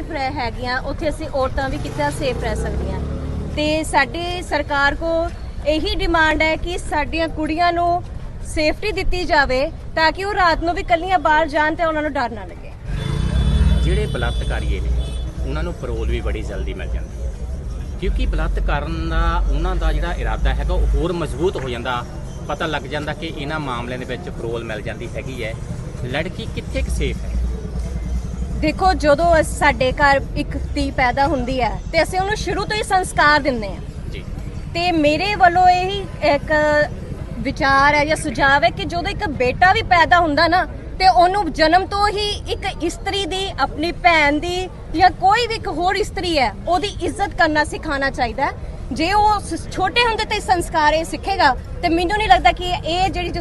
ਹੈਗੀਆਂ, ਉੱਥੇ ਅਸੀਂ ਔਰਤਾਂ ਵੀ ਕਿੱਥੇ ਸੇਫ ਰਹਿ ਸਕਦੀਆਂ। ਤੇ ਸਾਡੀ ਸਰਕਾਰ ਕੋ ਇਹੀ ਡਿਮਾਂਡ ਹੈ ਕਿ ਸਾਡੀਆਂ ਕੁੜੀਆਂ ਨੂੰ ਸੇਫਟੀ ਦਿੱਤੀ ਜਾਵੇ, ਤਾਂ ਕਿ ਉਹ ਰਾਤ ਨੂੰ ਵੀ ਕੱਲੀਆਂ ਬਾਹਰ ਜਾਣ ਤੇ ਉਹਨਾਂ ਨੂੰ ਡਰ ਨਾ ਲੱਗੇ। ਜਿਹੜੇ ਬਲਾਤਕਾਰੀਏ ਨੇ, ਉਹਨਾਂ ਨੂੰ ਪਰੋਲ ਵੀ ਬੜੀ ਜਲਦੀ ਮਿਲ ਜਾਂਦੀ ਹੈ। ਕਿਉਂਕਿ ਬਲਾਤਕਾਰਨ ਦਾ, ਉਹਨਾਂ ਦਾ ਜਿਹੜਾ ਇਰਾਦਾ ਹੈਗਾ, ਉਹ ਹੋਰ ਮਜ਼ਬੂਤ ਹੋ ਜਾਂਦਾ। ਪਤਾ ਲੱਗ ਜਾਂਦਾ ਕਿ ਇਹਨਾਂ ਮਾਮਲਿਆਂ ਦੇ ਵਿੱਚ ਪਰੋਲ ਮਿਲ ਜਾਂਦੀ ਹੈਗੀ ਹੈ। ਲੜਕੀ ਕਿੱਥੇ ਕੁ ਸੇਫ ਹੈ? ਦੇਖੋ ਜਦੋਂ ਸਾਡੇ ਘਰ ਇੱਕ ਧੀ ਪੈਦਾ ਹੁੰਦੀ ਹੈ ਤੇ ਅਸੀਂ ਉਹਨੂੰ ਸ਼ੁਰੂ ਤੋਂ ਹੀ ਸੰਸਕਾਰ ਦਿੰਦੇ ਹਾਂ। ਜੀ। ਤੇ ਮੇਰੇ ਵੱਲੋਂ ਇਹੀ ਇੱਕ ਵਿਚਾਰ ਹੈ ਜਾਂ ਸੁਝਾਅ ਹੈ ਕਿ ਜਦੋਂ ਇੱਕ ਬੇਟਾ ਵੀ ਪੈਦਾ ਹੁੰਦਾ ਨਾ ਤੇ ਉਹਨੂੰ ਜਨਮ ਤੋਂ ਹੀ ਇੱਕ ਇਸਤਰੀ ਦੀ ਆਪਣੀ ਭੈਣ ਦੀ ਜਾਂ ਕੋਈ ਵੀ ਇੱਕ ਹੋਰ ਇਸਤਰੀ ਹੈ ਉਹਦੀ ਇੱਜ਼ਤ ਕਰਨਾ ਸਿਖਾਉਣਾ ਚਾਹੀਦਾ ਹੈ। ਜੇ ਉਹ ਛੋਟੇ ਹੁੰਦੇ ਤੇ ਸੰਸਕਾਰ ਇਹ ਸਿੱਖੇਗਾ ਤੇ ਮੈਨੂੰ ਨਹੀਂ ਲੱਗਦਾ ਕਿ ਇਹ ਜਿਹੜੀ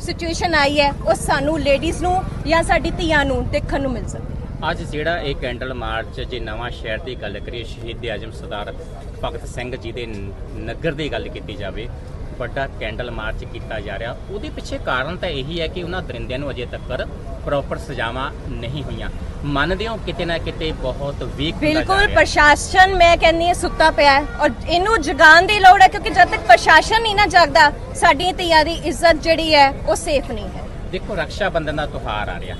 ਸਿਚੁਏਸ਼ਨ ਆਈ ਹੈ ਉਹ ਸਾਨੂੰ ਲੇਡੀਜ਼ ਨੂੰ ਜਾਂ ਸਾਡੀ ਧੀਆਂ ਨੂੰ ਦੇਖਣ ਨੂੰ ਮਿਲ ਸਕਦੀ। ਹੈ ਅੱਜ ਜਿਹੜਾ ਇਹ ਕੈਂਡਲ ਮਾਰਚ ਜੇ ਨਵਾਂ ਸ਼ਹਿਰ ਦੀ ਗੱਲ ਕਰੀਏ ਸ਼ਹੀਦ ਆਜਮ ਸਰਦਾਰ ਭਗਤ ਸਿੰਘ ਜੀ ਦੇ ਨਗਰ ਦੀ ਗੱਲ ਕੀਤੀ ਜਾਵੇ ਵੱਡਾ ਕੈਂਡਲ ਮਾਰਚ ਕੀਤਾ ਜਾ ਰਿਹਾ। ਉਹਦੇ ਪਿੱਛੇ ਕਾਰਨ ਤਾਂ ਇਹੀ ਹੈ ਕਿ ਉਹਨਾਂ ਦਰਿੰਦਿਆਂ ਨੂੰ ਅਜੇ ਤੱਕ ਪ੍ਰੋਪਰ ਸਜ਼ਾਵਾਂ ਨਹੀਂ ਹੋਈਆਂ। ਮੰਨਦੇ ਹੋ ਕਿਤੇ ਨਾ ਕਿਤੇ ਬਹੁਤ ਵੀਕ ਬਿਲਕੁਲ ਪ੍ਰਸ਼ਾਸਨ ਮੈਂ ਕਹਿੰਨੀ ਹੈ ਸੁੱਤਾ ਪਿਆ ਹੈ ਔਰ ਇਹਨੂੰ ਜਗਾਉਣ ਦੀ ਲੋੜ ਹੈ ਕਿਉਂਕਿ ਜਦ ਤੱਕ ਪ੍ਰਸ਼ਾਸਨ ਨਹੀਂ ਨਾ ਜਾਗਦਾ ਸਾਡੀਆਂ ਧੀਆਂ ਦੀ ਇੱਜ਼ਤ ਜਿਹੜੀ ਹੈ ਉਹ ਸੇਫ ਨਹੀਂ ਹੈ। ਦੇਖੋ ਰੱਖਿਆ ਬੰਧਨ ਦਾ ਤਿਉਹਾਰ ਆ ਰਿਹਾ।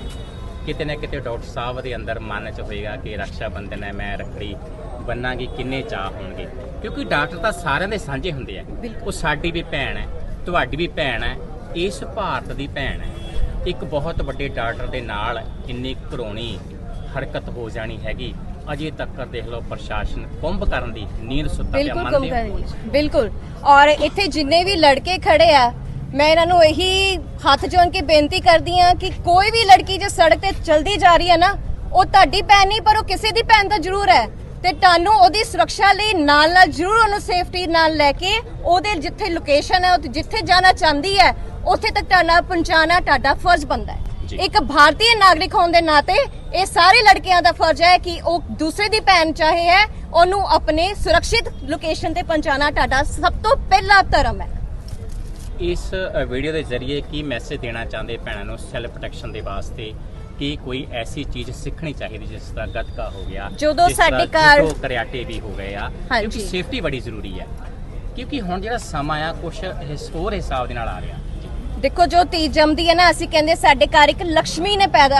ਕਿਤੇ ਨਾ ਕਿਤੇ ਡਾਕਟਰ ਸਾਹਿਬ ਦੇ ਅੰਦਰ ਮਨ 'ਚ ਹੋਏਗਾ ਕਿ ਰੱਖਿਆ ਬੰਧਨ ਹੈ ਮੈਂ ਰੱਖੜੀ ਬੰਨਾਂਗੀ ਕਿੰਨੇ ਚਾਹ ਹੋਣਗੇ। ਕਿਉਂਕਿ ਡਾਕਟਰ ਤਾਂ ਸਾਰਿਆਂ ਦੇ ਸਾਂਝੇ ਹੁੰਦੇ ਆ। ਉਹ ਸਾਡੀ ਵੀ ਭੈਣ ਹੈ ਤੁਹਾਡੀ ਵੀ ਭੈਣ ਹੈ ਇਸ ਭਾਰਤ ਦੀ ਭੈਣ ਹੈ। ਇੱਕ ਬਹੁਤ ਵੱਡੇ ਡਾਕਟਰ ਦੇ ਨਾਲ ਇੰਨੀ ਘਰੋਣੀ ਹਰਕਤ ਹੋ ਜਾਣੀ ਹੈਗੀ ਅਜੇ ਤੱਕ ਦੇਖ ਲਓ ਪ੍ਰਸ਼ਾਸਨ ਕੁੰਭ ਕਰਨ ਦੀ ਨੀਂਦ ਸੁੱਤਾ ਪਿਆ ਮੰਨਦੇ ਬਿਲਕੁਲ। ਔਰ ਇੱਥੇ ਜਿੰਨੇ ਵੀ ਲੜਕੇ ਖੜੇ ਆ ਮੈਂ ਇਹਨਾਂ ਨੂੰ ਇਹੀ ਹੱਥ ਜੋੜ ਕੇ ਬੇਨਤੀ ਕਰਦੀ ਆ ਕਿ ਕੋਈ ਵੀ ਲੜਕੀ ਜੇ ਸੜਕ ਤੇ ਚਲਦੀ ਜਾ ਰਹੀ ਹੈ ਨਾ ਉਹ ਤੁਹਾਡੀ ਭੈਣ ਨਹੀਂ ਪਰ ਉਹ ਕਿਸੇ ਦੀ ਭੈਣ ਤਾਂ ਜ਼ਰੂਰ ਹੈ। ਤੇ ਤੁਹਾਨੂੰ ਉਹਦੀ ਸੁਰੱਖਿਆ ਲਈ ਨਾਲ ਨਾਲ ਜ਼ਰੂਰ ਉਹਨੂੰ ਸੇਫਟੀ ਨਾਲ ਲੈ ਕੇ ਉਹਦੇ ਜਿੱਥੇ ਲੋਕੇਸ਼ਨ ਹੈ ਉਹ ਜਿੱਥੇ ਜਾਣਾ ਚਾਹੁੰਦੀ ਹੈ ਉੱਥੇ ਤੱਕ ਤੁਹਾਡਾ ਪਹੁੰਚਾਉਣਾ ਤੁਹਾਡਾ ਫਰਜ਼ ਬਣਦਾ। ਹੈ। ਇੱਕ ਭਾਰਤੀ ਨਾਗਰਿਕ ਹੋਣ ਦੇ ਨਾਤੇ ਇਹ ਸਾਰੇ ਲੜਕਿਆਂ ਦਾ ਫਰਜ਼ ਹੈ ਕਿ ਉਹ ਦੂਸਰੇ ਦੀ ਭੈਣ ਚਾਹੇ ਹੈ ਉਹਨੂੰ ਆਪਣੇ ਸੁਰੱਖਿਅਤ ਲੋਕੇਸ਼ਨ ਤੇ ਪਹੁੰਚਾਉਣਾ ਤੁਹਾਡਾ ਸਭ ਤੋਂ ਪਹਿਲਾ ਧਰਮ ਹੈ। ਇਸ ਵੀਡੀਓ ਦੇ ਜ਼ਰੀਏ ਕੀ ਮੈਸੇਜ ਦੇਣਾ ਚਾਹੁੰਦੇ ਭੈਣਾਂ ਨੂੰ ਸੈਲਫ ਪ੍ਰੋਟੈਕਸ਼ਨ ਦੇ ਵਾਸਤੇ ਕਿ ਕੋਈ ਐਸੀ ਚੀਜ਼ ਸਿੱਖਣੀ ਚਾਹੀਦੀ ਜਿਸ ਤਰ੍ਹਾਂ ਗੱਤਕਾ ਹੋ ਗਿਆ ਜਦੋਂ ਸਾਡੇ ਘਰ- ਕਰਾਟੇ ਵੀ ਹੋ ਗਏ ਆ। ਕਿਉਂਕਿ ਸੇਫਟੀ ਬੜੀ ਜ਼ਰੂਰੀ ਹੈ ਕਿਉਂਕਿ ਹੁਣ ਜਿਹੜਾ ਸਮਾਂ ਆ ਕੁਝ ਹੋਰ ਹਿਸਾਬ ਦੇ ਨਾਲ ਆ ਰਿਹਾ। ਦੇਖੋ ਜੋ ਤੀ ਜੰਮਦੀ ਹੈ ਨਾ ਅਸੀਂ ਕਹਿੰਦੇ ਸਾਡੇ ਘਰ ਇੱਕ ਲక్ష్ਮੀ ਨੇ ਪੈਦਾ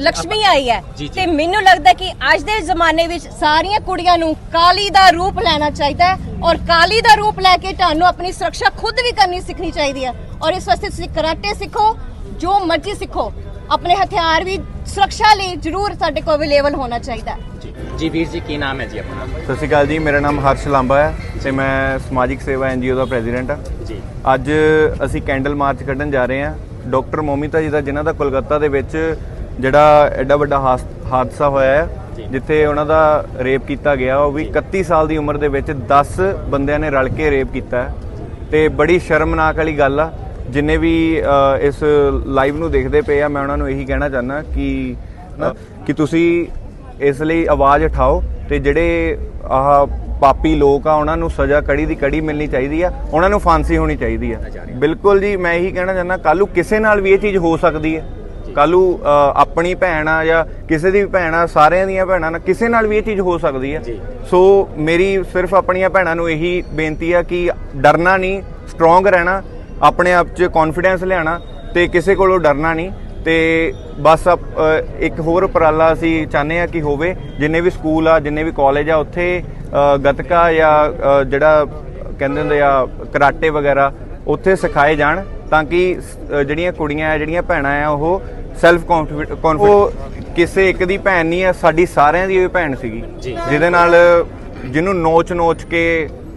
ਲక్ష్ਮੀ ਆਈ ਹੈ। ਤੇ ਮੈਨੂੰ ਲੱਗਦਾ ਕਿ ਅੱਜ ਦੇ ਜ਼ਮਾਨੇ ਵਿੱਚ ਸਾਰੀਆਂ ਕੁੜੀਆਂ ਨੂੰ ਕਾਲੀ ਦਾ ਰੂਪ ਲੈਣਾ ਚਾਹੀਦਾ ਹੈ ਔਰ ਕਾਲੀ ਦਾ ਰੂਪ ਲੈ ਕੇ ਤੁਹਾਨੂੰ ਆਪਣੀ ਸੁਰੱਖਿਆ ਖੁਦ ਵੀ ਕਰਨੀ ਸਿੱਖਣੀ ਚਾਹੀਦੀ ਹੈ। ਔਰ ਇਸ ਵਾਸਤੇ ਤੁਸੀਂ ਕਰਾਟੇ ਸਿੱਖੋ ਜੋ ਮਰਜ਼ੀ ਸਿੱਖੋ। ਆਪਣੇ ਹਥਿਆਰ ਵੀ ਸੁਰੱਖਿਆ ਲਈ ਜ਼ਰੂਰ ਸਾਡੇ ਕੋਲ ਅਵੇਲੇਬਲ ਹੋਣਾ ਚਾਹੀਦਾ ਹੈ। ਜੀ ਜੀ ਵੀਰ ਜੀ ਕੀ ਨਾਮ ਹੈ ਜੀ ਆਪਣਾ? ਸਤਿ ਸ਼੍ਰੀ ਅਕਾਲ ਜੀ ਮੇਰਾ ਨਾਮ ਹਰਸ਼ ਲਾਂਬਾ ਹੈ ਤੇ ਮੈਂ ਸਮਾਜਿਕ ਸੇਵਾ ਐਨਜੀਓ ਦਾ ਪ੍ਰੈਜ਼ੀਡੈਂਟ ਹਾਂ। ਜੀ। ਅੱਜ ਅਸੀਂ ਕੈਂਡਲ ਮਾਰਚ ਕੱਢਣ ਜਾ ਰਹੇ ਹਾਂ। ਡਾਕਟਰ ਮੋਮਿਤਾ ਜੀ ਦਾ ਜਿਨ੍ਹਾਂ ਦਾ ਕੋਲਕਾਤਾ ਦੇ ਵਿੱਚ ਜਿਹੜਾ ਐਡਾ ਵੱਡਾ ਹਾਸ- ਹਾਦਸਾ ਹੋਇਆ। ਹੈ ਜਿੱਥੇ ਉਹਨਾਂ ਦਾ ਰੇਪ ਕੀਤਾ ਗਿਆ ਉਹ ਵੀ 31 ਸਾਲ ਦੀ ਉਮਰ ਦੇ ਵਿੱਚ 10 ਬੰਦਿਆਂ ਨੇ ਰਲ ਕੇ ਰੇਪ ਕੀਤਾ ਹੈ। ਤੇ ਬੜੀ ਸ਼ਰਮਨਾਕ ਵਾਲੀ ਗੱਲ ਆ ਜਿੰਨੇ ਵੀ ਇਸ ਲਾਈਵ ਨੂੰ ਦੇਖਦੇ ਪਏ ਆ ਮੈਂ ਉਹਨਾਂ ਨੂੰ ਇਹੀ ਕਹਿਣਾ ਚਾਹੁੰਦਾ ਕਿ ਕਿ ਤੁਸੀਂ ਇਸ ਲਈ ਆਵਾਜ਼ ਉਠਾਓ ਤੇ ਜਿਹੜੇ ਆਹ ਪਾਪੀ ਲੋਕ ਆ ਉਹਨਾਂ ਨੂੰ ਸਜ਼ਾ ਕੜੀ ਦੀ ਕੜੀ ਮਿਲਣੀ ਚਾਹੀਦੀ ਆ ਉਹਨਾਂ ਨੂੰ ਫਾਂਸੀ ਹੋਣੀ ਚਾਹੀਦੀ ਆ। ਬਿਲਕੁਲ ਜੀ ਮੈਂ ਇਹੀ ਕਹਿਣਾ ਚਾਹੁੰਦਾ ਕੱਲੂ ਕਿਸੇ ਨਾਲ ਵੀ ਇਹ ਚੀਜ਼ ਹੋ ਸਕਦੀ ਹੈ ਕੱਲੂ ਆਪਣੀ ਭੈਣ ਆ ਜਾਂ ਕਿਸੇ ਦੀ ਵੀ ਭੈਣ ਆ ਸਾਰਿਆਂ ਦੀਆਂ ਭੈਣਾਂ ਨਾਲ ਕਿਸੇ ਨਾਲ ਵੀ ਇਹ ਚੀਜ਼ ਹੋ ਸਕਦੀ ਹੈ। ਸੋ ਮੇਰੀ ਸਿਰਫ ਆਪਣੀਆਂ ਭੈਣਾਂ ਨੂੰ ਇਹੀ ਬੇਨਤੀ ਆ ਕਿ ਡਰਨਾ ਨਹੀਂ ਸਟਰੋਂਗ ਰਹਿਣਾ ਆਪਣੇ ਆਪ 'ਚ ਕੌਨਫੀਡੈਂਸ ਲਿਆਣਾ ਤੇ ਕਿਸੇ ਕੋਲੋਂ ਡਰਨਾ ਨਹੀਂ ਤੇ ਬਸ ਇੱਕ ਹੋਰ ਉਪਰਾਲਾ ਅਸੀਂ ਚਾਹੁੰਦੇ ਆ ਕਿ ਹੋਵੇ ਜਿੰਨੇ ਵੀ ਸਕੂਲ ਆ ਜਿੰਨੇ ਵੀ ਕਾਲਜ ਆ ਉੱਥੇ ਗੱਤਕਾ ਜਾਂ ਜਿਹੜਾ ਕਹਿੰਦੇ ਹੁੰਦੇ ਆ ਕਰਾਟੇ ਵਗੈਰਾ ਉੱਥੇ ਸਿਖਾਏ ਜਾਣ ਤਾਂ ਕਿ ਜਿਹੜੀਆਂ ਕੁੜੀਆਂ ਆ ਜਿਹੜੀਆਂ ਭੈਣਾਂ ਆ ਉਹ ਸੈਲਫ ਕੌਨਫੀਡੈਂਟ ਉਹ ਕਿਸੇ ਇੱਕ ਦੀ ਭੈਣ ਨਹੀਂ ਆ ਸਾਡੀ ਸਾਰਿਆਂ ਦੀ ਉਹ ਭੈਣ ਸੀਗੀ। ਜਿਹਦੇ ਨਾਲ ਜਿਹਨੂੰ ਨੋਚ ਨੋਚ ਕੇ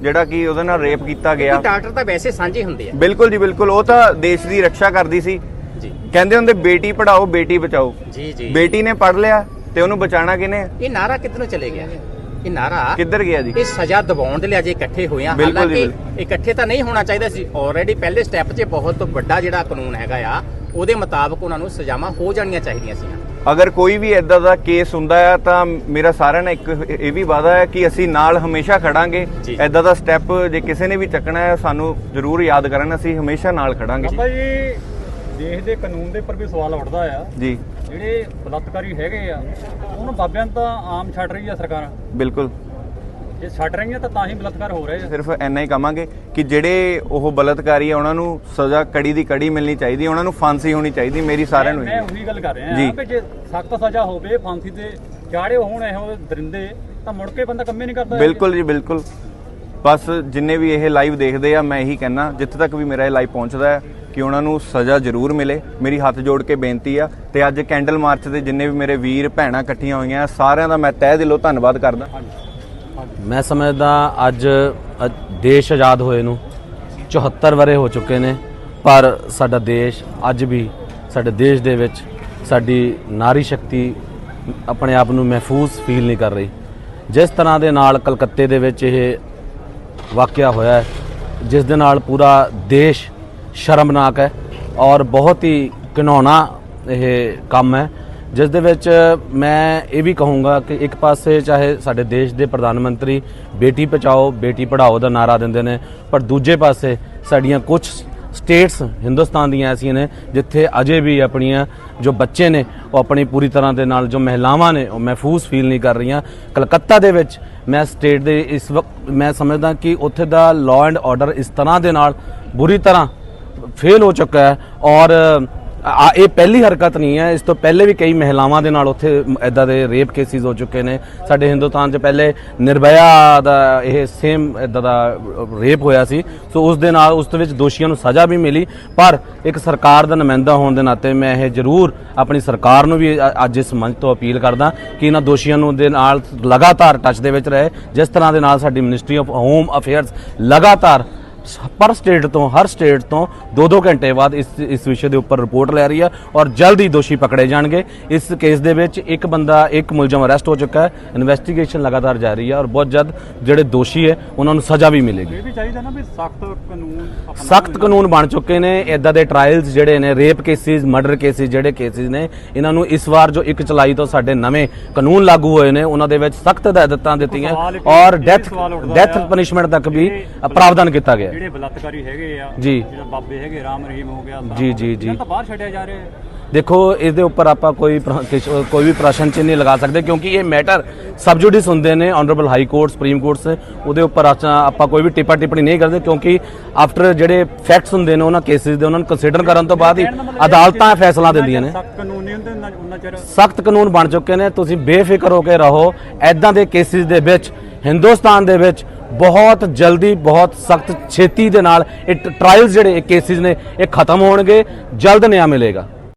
ਜਿਹੜਾ ਕਿ ਉਹਦੇ ਨਾਲ ਰੇਪ ਕੀਤਾ ਗਿਆ। ਡਾਕਟਰ ਤਾਂ ਵੈਸੇ ਸਾਂਝੇ ਹੁੰਦੇ ਆ। ਬਿਲਕੁਲ ਜੀ ਬਿਲਕੁਲ। ਉਹ ਤਾਂ ਦੇਸ਼ ਦੀ ਰੱਖਿਆ ਕਰਦੀ ਸੀ। ਜੀ। ਕਹਿੰਦੇ ਹੁੰਦੇ ਬੇਟੀ ਪੜਾਓ ਬੇਟੀ ਬਚਾਓ। ਜੀ ਜੀ। ਬੇਟੀ ਨੇ ਪੜ ਲਿਆ ਤੇ ਉਹਨੂੰ ਬਚਾਉਣਾ ਕਿਨੇ ਇਹ ਨਾਰਾ ਕਿੱਧਰ ਚਲੇ ਗਿਆ? ਇਹ ਨਾਰਾ ਕਿੱਧਰ ਗਿਆ ਜੀ? ਇਹ ਸਜ਼ਾ ਦਿਵਾਉਣ ਦੇ ਲਈ ਅਜੇ ਇਕੱਠੇ ਹੋਏ ਆ। ਹਾਲਾਂਕਿ ਇਕੱਠੇ ਤਾਂ ਨਹੀਂ ਹੋਣਾ ਚਾਹੀਦਾ ਸੀ। ਆਲਰੇਡੀ ਪਹਿਲੇ ਸਟੈਪ 'ਚ ਬਹੁਤ ਵੱਡਾ ਜਿਹੜਾ ਕਾਨੂੰਨ ਹੈਗਾ ਆ ਉਹਦੇ ਮੁਤਾਬਕ ਉਹਨਾਂ ਨੂੰ ਸਜ਼ਾਵਾਂ ਹੋ ਜਾਣੀਆਂ ਚਾਹੀਦੀਆਂ ਸੀ ਅਗਰ ਕੋਈ ਵੀ ਇਦਾਂ ਦਾ ਕੇਸ ਹੁੰਦਾ ਹੈ ਤਾਂ ਮੇਰਾ ਸਾਰਿਆਂ ਨਾਲ ਇੱਕ ਇਹ ਵੀ ਵਾਅਦਾ ਹੈ ਕਿ ਅਸੀਂ ਨਾਲ ਹਮੇਸ਼ਾ ਖੜਾਂਗੇ। ਇਦਾਂ ਦਾ ਸਟੈਪ ਜੇ ਕਿਸੇ ਨੇ ਵੀ ਚੱਕਣਾ ਹੈ ਸਾਨੂੰ ਜ਼ਰੂਰ ਯਾਦ ਕਰਨ ਅਸੀਂ ਹਮੇਸ਼ਾ ਨਾਲ ਖੜਾਂਗੇ। ਬਾਬਾ ਜੀ ਦੇਸ਼ ਦੇ ਕਾਨੂੰਨ ਦੇ ਉੱਪਰ ਵੀ ਸਵਾਲ ਉੱਠਦਾ ਆ। ਜੀ। ਜਿਹੜੇ ਬਲਾਤਕਾਰੀ ਹੈਗੇ ਆ ਉਹਨੂੰ ਬਾਬਿਆਂ ਤਾਂ ਆਮ ਛੱਡ ਰਹੀ ਆ ਸਰਕਾਰ। ਬਿਲਕੁਲ। ਜੇ ਛੱਡ ਰਹੀਆਂ ਤਾਂ ਤਾਂ ਹੀ ਬਲਾਤਕਾਰ ਹੋ ਰਹੇ ਆ। ਸਿਰਫ ਇੰਨਾ ਹੀ ਕਵਾਂਗੇ ਕਿ ਜਿਹੜੇ ਉਹ ਬਲਤਕਾਰੀ ਆ ਉਹਨਾਂ ਨੂੰ ਸਜ਼ਾ ਕੜੀ ਦੀ ਕੜੀ ਮਿਲਣੀ ਚਾਹੀਦੀ ਉਹਨਾਂ ਨੂੰ ਫਾਂਸੀ ਹੋਣੀ ਚਾਹੀਦੀ ਮੇਰੀ ਸਾਰਿਆਂ ਨੂੰ ਮੈਂ ਇਹ। ਉਹੀ ਗੱਲ ਕਰ ਰਿਹਾ ਜੀ। ਹਾਂ ਕਿ ਜੇ ਸਖਤ ਸਜ਼ਾ ਹੋਵੇ ਫਾਂਸੀ ਤੇ ਚਾੜੇ ਹੋਣ ਇਹੋ ਦਰਿੰਦੇ ਤਾਂ ਮੁੜ ਕੇ ਬੰਦਾ ਕੰਮੇ ਨਹੀਂ ਕਰਦਾ ਬਿਲਕੁਲ ਜੀ ਬਿਲਕੁਲ। ਬਸ ਜਿੰਨੇ ਵੀ ਇਹ ਲਾਈਵ ਦੇਖਦੇ ਆ ਮੈਂ ਇਹੀ ਕਹਿਣਾ ਜਿੱਥੇ ਤੱਕ ਵੀ ਮੇਰਾ ਇਹ ਲਾਈਵ ਪਹੁੰਚਦਾ ਹੈ ਕਿ ਉਹਨਾਂ ਨੂੰ ਸਜ਼ਾ ਜ਼ਰੂਰ ਮਿਲੇ। ਮੇਰੀ ਹੱਥ ਜੋੜ ਕੇ ਬੇਨਤੀ ਆ ਤੇ ਅੱਜ ਕੈਂਡਲ ਮਾਰਚ ਦੇ ਜਿੰਨੇ ਵੀ ਮੇਰੇ ਵੀਰ ਭੈਣਾਂ ਇਕੱਠੀਆਂ ਹੋਈਆਂ ਸਾਰਿਆਂ ਦਾ ਮੈਂ ਤਹਿ ਦਿਲੋਂ ਧੰਨਵਾਦ ਕਰਦਾ। ਮੈਂ ਸਮਝਦਾ ਅੱਜ ਅੱਜ ਦੇਸ਼ ਆਜ਼ਾਦ ਹੋਏ ਨੂੰ 74 ਵਰੇ ਹੋ ਚੁੱਕੇ ਨੇ, ਪਰ ਸਾਡਾ ਦੇਸ਼ ਅੱਜ ਵੀ ਸਾਡੇ ਦੇਸ਼ ਦੇ ਵਿੱਚ ਸਾਡੀ ਨਾਰੀ ਸ਼ਕਤੀ ਆਪਣੇ ਆਪ ਨੂੰ ਮਹਿਫੂਜ਼ ਫੀਲ ਨਹੀਂ ਕਰ ਰਹੀ। ਜਿਸ ਤਰ੍ਹਾਂ ਦੇ ਨਾਲ ਕਲਕੱਤੇ ਦੇ ਵਿੱਚ ਇਹ ਵਾਕਿਆ ਹੋਇਆ ਹੈ, ਜਿਸ ਦੇ ਨਾਲ ਪੂਰਾ ਦੇਸ਼ ਸ਼ਰਮਨਾਕ ਹੈ ਔਰ ਬਹੁਤ ਹੀ ਘਿਨਾਉਣਾ ਇਹ ਕੰਮ ਹੈ। ਜਿਸ ਦੇ ਵਿੱਚ ਮੈਂ ਇਹ ਵੀ ਕਹੂੰਗਾ ਕਿ ਇੱਕ ਪਾਸੇ ਚਾਹੇ ਸਾਡੇ ਦੇਸ਼ ਦੇ ਪ੍ਰਧਾਨ ਮੰਤਰੀ ਬੇਟੀ ਬਚਾਓ ਬੇਟੀ ਪੜ੍ਹਾਓ ਦਾ ਨਾਰਾ ਦਿੰਦੇ ਨੇ, ਪਰ ਦੂਜੇ ਪਾਸੇ ਸਾਡੀਆਂ ਕੁਝ ਸਟੇਟਸ ਹਿੰਦੁਸਤਾਨ ਦੀਆਂ ਐਸੀਆਂ ਨੇ ਜਿੱਥੇ ਅਜੇ ਵੀ ਆਪਣੀਆਂ ਜੋ ਬੱਚੇ ਨੇ, ਉਹ ਆਪਣੀ ਪੂਰੀ ਤਰ੍ਹਾਂ ਦੇ ਨਾਲ ਜੋ ਮਹਿਲਾਵਾਂ ਨੇ, ਉਹ ਮਹਿਫੂਜ਼ ਫੀਲ ਨਹੀਂ ਕਰ ਰਹੀਆਂ। ਕਲਕੱਤਾ ਦੇ ਵਿੱਚ ਮੈਂ ਸਟੇਟ ਦੇ ਇਸ ਵਕਤ ਮੈਂ ਸਮਝਦਾ ਕਿ ਉੱਥੇ ਦਾ ਲਾਅ ਐਂਡ ਆਰਡਰ ਇਸ ਤਰ੍ਹਾਂ ਦੇ ਨਾਲ ਬੁਰੀ ਤਰ੍ਹਾਂ ਫੇਲ ਹੋ ਚੁੱਕਾ ਹੈ ਔਰ ਆ ਇਹ ਪਹਿਲੀ ਹਰਕਤ ਨਹੀਂ ਹੈ। ਇਸ ਤੋਂ ਪਹਿਲੇ ਵੀ ਕਈ ਮਹਿਲਾਵਾਂ ਦੇ ਨਾਲ ਉੱਥੇ ਐਦਾਂ ਦੇ ਰੇਪ ਕੇਸਿਸ ਹੋ ਚੁੱਕੇ ਨੇ। ਸਾਡੇ ਹਿੰਦੁਸਤਾਨ 'ਚ ਪਹਿਲੇ ਨਿਰਭਇਆ ਦਾ ਇਹ ਸੇਮ ਐਦਾਂ ਦਾ ਰੇਪ ਹੋਇਆ ਸੀ। ਸੋ ਉਸ ਦੇ ਨਾਲ, ਉਸ ਦੇ ਵਿੱਚ ਦੋਸ਼ੀਆਂ ਨੂੰ ਸਜ਼ਾ ਵੀ ਮਿਲੀ। ਪਰ ਇੱਕ ਸਰਕਾਰ ਦਾ ਨੁਮਾਇੰਦਾ ਹੋਣ ਦੇ ਨਾਤੇ ਮੈਂ ਇਹ ਜ਼ਰੂਰ ਆਪਣੀ ਸਰਕਾਰ ਨੂੰ ਵੀ ਅੱਜ ਇਸ ਮੰਚ ਤੋਂ ਅਪੀਲ ਕਰਦਾ ਕਿ ਇਹਨਾਂ ਦੋਸ਼ੀਆਂ ਨੂੰ ਦੇ ਨਾਲ ਲਗਾਤਾਰ ਟੱਚ ਦੇ ਵਿੱਚ ਰਹੇ। ਜਿਸ ਤਰ੍ਹਾਂ ਦੇ ਨਾਲ ਸਾਡੀ ਮਿਨਿਸਟਰੀ ਆਫ ਹੋਮ ਅਫੇਅਰਸ ਲਗਾਤਾਰ ਪਰ ਸਟੇਟ ਤੋਂ ਹਰ ਸਟੇਟ ਤੋਂ 2-2 ਘੰਟੇ ਬਾਅਦ ਇਸ ਇਸ ਵਿਸ਼ੇ ਦੇ ਉੱਪਰ ਰਿਪੋਰਟ ਲੈ ਰਹੀ ਹੈ ਔਰ ਜਲਦ ਦੋਸ਼ੀ ਪਕੜੇ ਜਾਣਗੇ। ਇਸ ਕੇਸ ਦੇ ਵਿੱਚ ਇੱਕ ਬੰਦਾ ਇੱਕ ਮੁਲਜ਼ਮ ਅਰੈਸਟ ਹੋ ਚੁੱਕਾ ਹੈ। ਇਨਵੈਸਟੀਗੇਸ਼ਨ ਲਗਾਤਾਰ ਜਾਰੀ ਹੈ ਔਰ ਬਹੁਤ ਜਲਦ ਜਿਹੜੇ ਦੋਸ਼ੀ ਹੈ ਉਹਨਾਂ ਨੂੰ ਸਜ਼ਾ ਵੀ ਮਿਲੇਗੀ। ਇਹ ਵੀ ਚਾਹੀਦਾ ਨਾ ਵੀ ਸਖਤ ਕਾਨੂੰਨ ਸਖਤ ਕਾਨੂੰਨ ਬਣ ਚੁੱਕੇ ਨੇ। ਇਦਾਂ ਦੇ ਟ੍ਰਾਇਲਸ ਜਿਹੜੇ ਨੇ ਰੇਪ ਕੇਸਿਸ ਮਰਡਰ ਕੇਸਿਸ ਜਿਹੜੇ ਕੇਸਿਸ ਨੇ ਇਹਨਾਂ ਨੂੰ ਇਸ ਵਾਰ ਜੋ 1 ਜੁਲਾਈ ਤੋਂ ਸਾਡੇ ਨਵੇਂ ਕਾਨੂੰਨ ਲਾਗੂ ਹੋਏ ਨੇ ਉਹਨਾਂ ਦੇ ਵਿੱਚ ਸਖਤ ਹਦਾਇਤਾਂ ਦਿੱਤੀਆਂ ਇੱਕ ਔਰ ਡੈਥ ਡੈਥ ਪਨਿਸ਼ਮੈਂਟ ਤੱਕ ਵੀ ਪ੍ਰਾਵਧਾਨ ਕੀਤਾ ਗਿਆ। ਹੈ। ਜਿਹੜੇ ਬਲਾਤਕਾਰੀ ਹੈਗੇ ਆ ਜੀ। ਜਿਹੜਾ ਬਾਬੇ ਹੈਗੇ ਰਾਮ ਰਹੀਮ ਹੋ ਗਿਆ ਜੀ, ਜੀ, ਜੀ। ਤਾਂ ਬਾਹਰ ਛੱਡਿਆ ਜਾ ਰਿਹਾ ਹੈ ਦੇਖੋ ਇਸ ਦੇ ਉੱਪਰ ਆਪਾਂ ਕੋਈ ਕੋਈ ਵੀ ਪ੍ਰਸ਼ਨ ਚਿੰਨ੍ਹ ਨਹੀਂ ਲਗਾ ਸਕਦੇ ਕਿਉਂਕਿ ਇਹ ਮੈਟਰ ਸਬਜੂਡਿਸ ਹੁੰਦੇ ਨੇ honourable high court supreme court ਸੇ ਉਹਦੇ ਉੱਪਰ ਆਪਾਂ ਕੋਈ ਵੀ ਟਿੱਪਾ ਟਿੱਪਣੀ ਨਹੀਂ ਕਰਦੇ ਕਿਉਂਕਿ ਆਫਟਰ ਜਿਹੜੇ ਫੈਕਟਸ ਹੁੰਦੇ ਨੇ ਉਹਨਾਂ ਕੇਸਿਸ ਦੇ ਉਹਨਾਂ ਨੂੰ ਕੰਸੀਡਰ ਕਰਨ ਤੋਂ ਬਾਅਦ ਹੀ ਅਦਾਲਤਾਂ ਫੈਸਲਾ ਦਿੰਦੀਆਂ ਨੇ ਸਖਤ ਕਾਨੂੰਨ ਨਹੀਂ ਹੁੰਦੇ ਉਹਨਾਂ ਚਿਰ ਸਖਤ ਕਾਨੂੰਨ ਬਣ ਚੁੱਕੇ ਨੇ ਤੁਸੀਂ ਬੇਫਿਕਰ ਹੋ ਕੇ ਰਹੋ ਐਦਾਂ ਦੇ ਕੇਸਿਸ ਦੇ ਵਿੱਚ ਹਿੰਦੁਸਤਾਨ ਦੇ ਵਿੱਚ ਬਹੁਤ ਜਲਦੀ, ਬਹੁਤ ਸਖਤ ਛੇਤੀ ਦੇ ਨਾਲ ਇਹ ਟ੍ਰਾਇਲਸ ਜਿਹੜੇ ਕੇਸਿਸ ਨੇ, ਇਹ ਖਤਮ ਹੋਣਗੇ। ਜਲਦ ਨਿਆਂ ਮਿਲੇਗਾ।